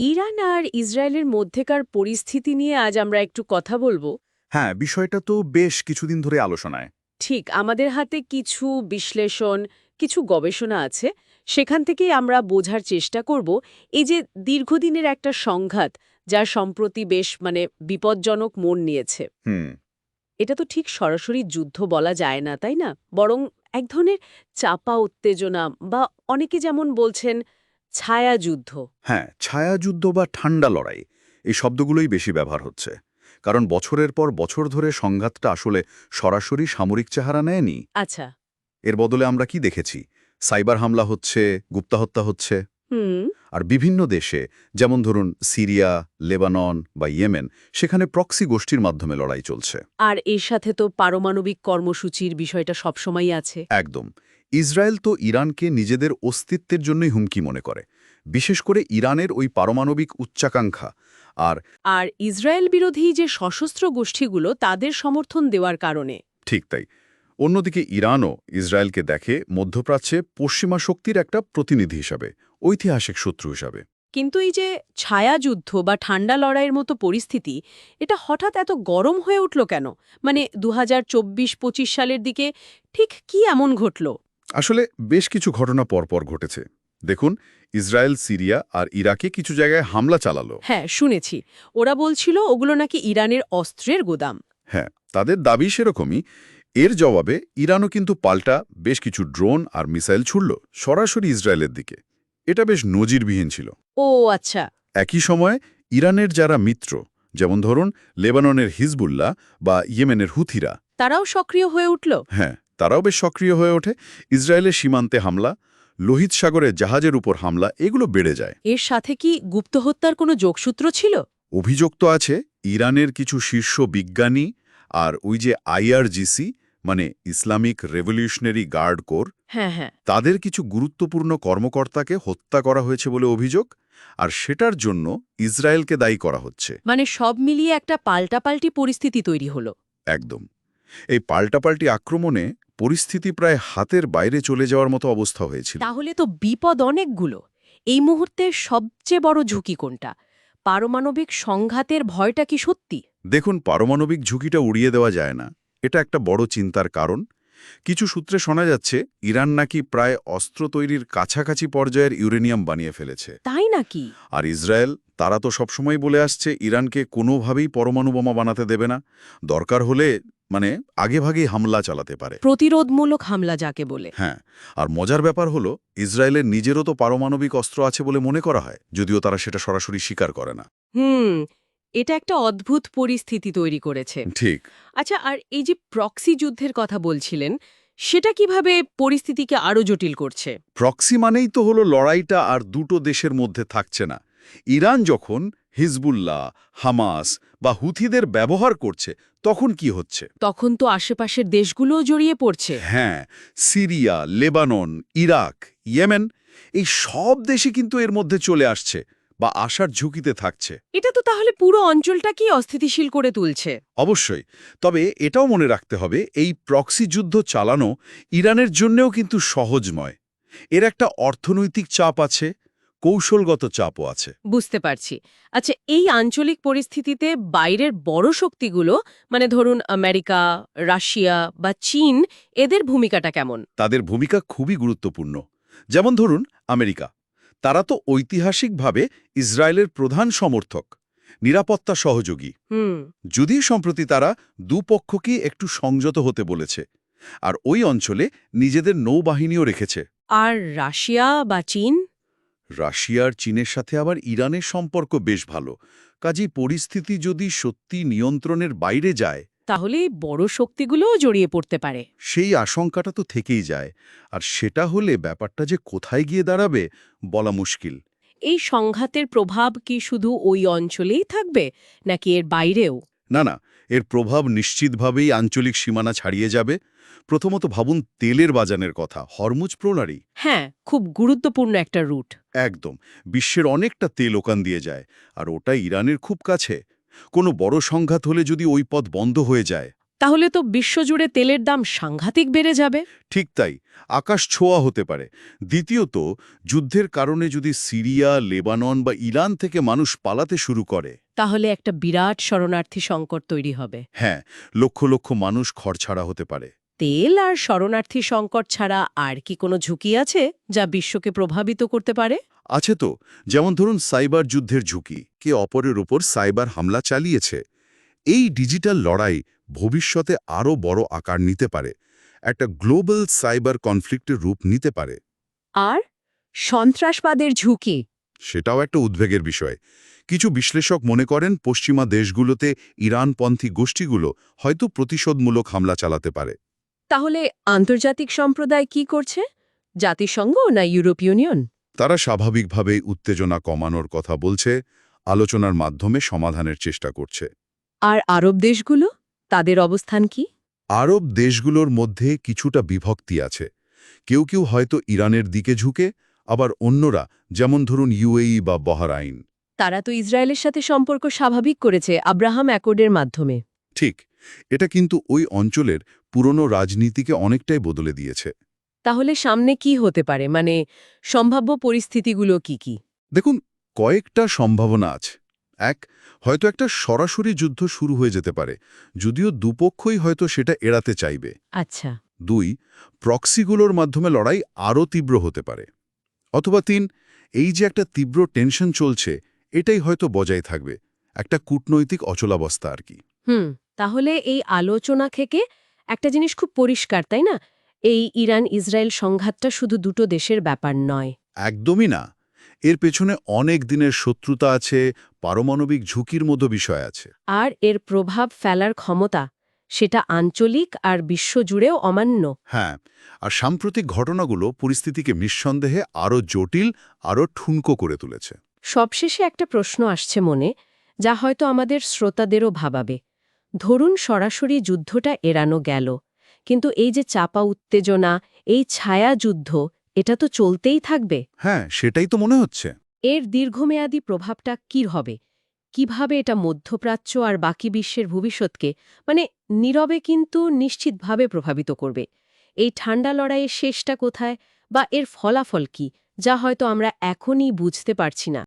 Iran আর ইসরায়েলের মধ্যেকার পরিস্থিতি নিয়ে আজ আমরা একটু কথা বলব। হ্যাঁ বিষয়টা তো বেশ কিছুদিন ধরে আলোচনায়। ঠিক আমাদের হাতে কিছু বিশ্লেষণ কিছু গবেষণা আছে। সেখান থেকেই আমরা বোঝার চেষ্টা করব। এই যে দীর্ঘদিনের একটা সংঘাত যা সম্প্রতি বেশ মানে বিপজ্জনক মন নিয়েছে। হুম। এটা তো ঠিক সরাসরি যুদ্ধ বলা যায় না তাই না? বরং এক ধরনের চাপা উত্তেজনা বা অনেকে যেমন বলছেন ছায়াযুদ্ধ। হ্যাঁ ছায়াযুদ্ধ বা ঠান্ডা লড়াই এই শব্দগুলোই বেশি ব্যবহার হচ্ছে। কারণ বছরের পর বছর ধরে সংঘাতটা আসলে সরাসরি সামরিক চেহারা নেয়নি। আচ্ছা। এর বদলে আমরা কি দেখেছি? সাইবার হামলা হচ্ছে গুপ্তাহত্যা হচ্ছে। আর বিভিন্ন দেশে যেমন ধরুন সিরিয়া লেবানন বা ইয়েমেন সেখানে প্রক্সি গোষ্ঠীর মাধ্যমে লড়াই চলছে। আর এর সাথে তো পারমাণবিক কর্মসূচির বিষয়টা সবসময়ই আছে। একদম। ইসরায়েল তো ইরানকে নিজেদের অস্তিত্বের জন্যই হুমকি মনে করে বিশেষ করে ইরানের ওই পারমাণবিক উচ্চাকাঙ্ক্ষা। আর আর ইসরায়েল বিরোধী যে সশস্ত্র গোষ্ঠীগুলো তাদের সমর্থন দেওয়ার কারণে। ঠিক তাই। অন্যদিকে ইরানও ইসরায়েলকে দেখে মধ্যপ্রাচ্যে পশ্চিমা শক্তির একটা প্রতিনিধি হিসাবে ঐতিহাসিক শত্রু হিসাবে। কিন্তু এই যে ছায়াযুদ্ধ বা ঠান্ডা লড়াইয়ের মতো পরিস্থিতি এটা হঠাৎ এত গরম হয়ে উঠল কেন? মানে দু হাজার চব্বিশ পঁচিশ সালের দিকে ঠিক কি এমন ঘটল? আসলে বেশ কিছু ঘটনা পরপর ঘটেছে। দেখুন ইসরায়েল সিরিয়া আর ইরাকে কিছু জায়গায় হামলা চালালো। হ্যাঁ শুনেছি। ওরা বলছিল ওগুলো নাকি ইরানের অস্ত্রের গোদাম। হ্যাঁ তাদের দাবি সেরকমই। এর জবাবে ইরানও কিন্তু পাল্টা বেশ কিছু ড্রোন আর মিসাইল ছুড়ল সরাসরি ইসরায়েলের দিকে। এটা বেশ নজিরবিহীন ছিল। ও আচ্ছা। একই সময়ে ইরানের যারা মিত্র যেমন ধরুন লেবাননের হিজবুল্লাহ বা ইয়েমেনের হুথিরা। তারাও সক্রিয় হয়ে উঠল? হ্যাঁ তারাও বেশ সক্রিয় হয়ে ওঠে। ইসরায়েলের সীমান্তে হামলা লোহিত সাগরে জাহাজের উপর হামলা এগুলো বেড়ে যায়। এর সাথে কি গুপ্তহত্যার কোনো যোগসূত্র ছিল? অভিযোগ তো আছে ইরানের কিছু শীর্ষ বিজ্ঞানী আর ওই যে আইআরজিসি মানে ইসলামিক রেভলিউশনারি গার্ড কোর হ্যাঁ হ্যাঁ। তাদের কিছু গুরুত্বপূর্ণ কর্মকর্তাকে হত্যা করা হয়েছে বলে অভিযোগ আর সেটার জন্য ইসরায়েলকে দায়ী করা হচ্ছে। মানে সব মিলিয়ে একটা পাল্টাপাল্টি পরিস্থিতি তৈরি হলো। একদম। এই পাল্টাপাল্টি আক্রমণে পরিস্থিতি প্রায় হাতের বাইরে চলে যাওয়ার মতো অবস্থা হয়েছিল। তাহলে তো বিপদ অনেকগুলো। এই মুহূর্তে সবচেয়ে বড় ঝুঁকি কোনটা? পারমাণবিক সংঘাতের ভয়টা কি সত্যি? দেখুন পারমাণবিক ঝুঁকিটা উড়িয়ে দেওয়া যায় না। এটা একটা বড় চিন্তার কারণ। কিছু সূত্রে শোনা যাচ্ছে ইরান নাকি প্রায় অস্ত্র তৈরির কাছাকাছি পর্যায়ের ইউরেনিয়াম বানিয়ে ফেলেছে। তাই নাকি? আর ইসরায়েল তারা তো সবসময় বলে আসছে ইরানকে কোনোভাবেই পরমাণু বোমা বানাতে দেবে না। দরকার হলে মানে আগেভাগেই হামলা চালাতে পারে। প্রতিরোধমূলক হামলা যাকে বলে। হ্যাঁ আর মজার ব্যাপার হলো ইসরায়েলের নিজেরও তো পারমাণবিক অস্ত্র আছে বলে মনে করা হয় যদিও তারা সেটা সরাসরি স্বীকার করে না। হুম এটা একটা অদ্ভুত পরিস্থিতি তৈরি করেছে। ঠিক। আচ্ছা আর এই যে প্রক্সি যুদ্ধের কথা বলছিলেন সেটা কীভাবে পরিস্থিতিকে আরও জটিল করছে? প্রক্সি মানেই তো হলো লড়াইটা আর দুটো দেশের মধ্যে থাকছে না। ইরান যখন হিজবুল্লাহ হামাস বা হুথিদের ব্যবহার করছে তখন কি হচ্ছে? তখন তো আশেপাশের দেশগুলোও জড়িয়ে পড়ছে। হ্যাঁ সিরিয়া লেবানন ইরাক ইয়েমেন এই সব দেশই কিন্তু এর মধ্যে চলে আসছে। বা আসার ঝুঁকিতে থাকছে। এটা তো তাহলে পুরো অঞ্চলটাকেই অস্থিতিশীল করে তুলছে। অবশ্যই। তবে এটাও মনে রাখতে হবে এই প্রক্সি যুদ্ধ চালানো ইরানের জন্যেও কিন্তু সহজময় এর একটা অর্থনৈতিক চাপ আছে কৌশলগত চাপও আছে। বুঝতে পারছি। আচ্ছা এই আঞ্চলিক পরিস্থিতিতে বাইরের বড় শক্তিগুলো মানে ধরুন আমেরিকা রাশিয়া বা চীন এদের ভূমিকাটা কেমন? তাদের ভূমিকা খুবই গুরুত্বপূর্ণ। যেমন ধরুন আমেরিকা। তারা তো ঐতিহাসিকভাবে ইসরায়েলের প্রধান সমর্থক নিরাপত্তা সহযোগী। যদি সম্প্রতি তারা দুপক্ষকেই একটু সংযত হতে বলেছে আর ওই অঞ্চলে নিজেদের নৌবাহিনীও রেখেছে। আর রাশিয়া বা চীন? রাশিয়ার চীনের সাথে আবার ইরানের সম্পর্ক বেশ ভালো কাজেই পরিস্থিতি যদি সত্যি নিয়ন্ত্রণের বাইরে যায় তাহলে এই বড় শক্তিগুলোও জড়িয়ে পড়তে পারে। সেই আশঙ্কাটা তো থেকেই যায়। আর সেটা হলে ব্যাপারটা যে কোথায় গিয়ে দাঁড়াবে বলা মুশকিল। এই সংঘাতের প্রভাব কি শুধু ওই অঞ্চলেই থাকবে নাকি এর বাইরেও? না না এর প্রভাব নিশ্চিতভাবেই আঞ্চলিক সীমানা ছাড়িয়ে যাবে। প্রথমত ভাবুন তেলের বাজানের কথা হরমুজ প্রণালী। হ্যাঁ খুব গুরুত্বপূর্ণ একটা রুট। একদম বিশ্বের অনেকটা তেল ওখান দিয়ে যায় আর ওটা ইরানের খুব কাছে। কোনো বড় সংঘাত হলে যদি ওই পথ বন্ধ হয়ে যায়। তাহলে তো বিশ্বজুড়ে তেলের দাম সাংঘাতিক বেড়ে যাবে। ঠিক তাই আকাশ ছোঁয়া হতে পারে। দ্বিতীয়ত যুদ্ধের কারণে যদি সিরিয়া লেবানন বা ইরান থেকে মানুষ পালাতে শুরু করে। তাহলে একটা বিরাট শরণার্থী সংকট তৈরি হবে। হ্যাঁ লক্ষ লক্ষ মানুষ খরছাড়া হতে পারে। তেল আর শরণার্থী সংকট ছাড়া আর কি কোনো ঝুঁকি আছে যা বিশ্বকে প্রভাবিত করতে পারে? আছে তো? যেমন ধরুন সাইবার যুদ্ধের ঝুঁকি কে অপরের উপর সাইবার হামলা চালিয়েছে। এই ডিজিটাল লড়াই ভবিষ্যতে আরও বড় আকার নিতে পারে একটা গ্লোবাল সাইবার কনফ্লিক্টের রূপ নিতে পারে। আর? সন্ত্রাসবাদের ঝুঁকি। সেটাও একটা উদ্বেগের বিষয়। কিছু বিশ্লেষক মনে করেন পশ্চিমা দেশগুলোতে ইরানপন্থী গোষ্ঠীগুলো হয়তো প্রতিশোধমূলক হামলা চালাতে পারে। তাহলে আন্তর্জাতিক সম্প্রদায় কি করছে? জাতিসংঘ না ইউরোপ ইউনিয়ন? তারা স্বাভাবিকভাবেই উত্তেজনা কমানোর কথা বলছে আলোচনার মাধ্যমে সমাধানের চেষ্টা করছে। আর আরব দেশগুলো? তাদের অবস্থান কি? আরব দেশগুলোর মধ্যে কিছুটা বিভক্তি আছে। কেউ কেউ হয়তো ইরানের দিকে ঝুঁকে আবার অন্যরা যেমন ধরুন ইউএই বা বহরাইন। তারা তো ইসরায়েলের সাথে সম্পর্ক স্বাভাবিক করেছে আব্রাহাম অ্যাকর্ডের মাধ্যমে। ঠিক এটা কিন্তু ওই অঞ্চলের পুরনো রাজনীতিকে অনেকটাই বদলে দিয়েছে। তাহলে সামনে কি হতে পারে? মানে সম্ভাব্য পরিস্থিতিগুলো কি কি? দেখুন কয়েকটা সম্ভাবনা আছে। এক হয়তো একটা সরাসরি যুদ্ধ শুরু হয়ে যেতে পারে যদিও দুপক্ষই হয়তো সেটা এড়াতে চাইবে। আচ্ছা। দুই প্রক্সিগুলোর মাধ্যমে লড়াই আরও তীব্র হতে পারে। অথবা তিন এই যে একটা তীব্র টেনশন চলছে এটাই হয়তো বজায় থাকবে একটা কূটনৈতিক অচলাবস্থা আর কি। হুম তাহলে এই আলোচনা থেকে একটা জিনিস খুব পরিষ্কার তাই না? এই ইরান ইসরায়েল সংঘাতটা শুধু দুটো দেশের ব্যাপার নয়। একদমই না। এর পেছনে অনেক দিনের শত্রুতা আছে পারমাণবিক ঝুঁকির মতো বিষয় আছে। আর এর প্রভাব ফেলার ক্ষমতা সেটা আঞ্চলিক আর বিশ্বজুড়েও অমান্য। হ্যাঁ আর সাম্প্রতিক ঘটনাগুলো পরিস্থিতিকে নিঃসন্দেহে আরও জটিল আরও ঠুনকো করে তুলেছে। সবশেষে একটা প্রশ্ন আসছে মনে যা হয়তো আমাদের শ্রোতাদেরও ভাবাবে। ধরুন সরাসরি যুদ্ধটা এড়ানো গেল। কিন্তু এই যে চাপা উত্তেজনা এই ছায়া যুদ্ধ এটা তো চলতেই থাকবে। হ্যাঁ সেটাই তো মনে হচ্ছে। এর দীর্ঘমেয়াদী প্রভাবটা কী হবে? কীভাবে এটা মধ্যপ্রাচ্য আর বাকি বিশ্বের ভবিষ্যৎকে মানে নীরবে কিন্তু নিশ্চিতভাবে প্রভাবিত করবে। এই ঠান্ডা লড়াইয়ের শেষটা কোথায় বা এর ফলাফল কি যা হয়তো আমরা এখনই বুঝতে পারছি না।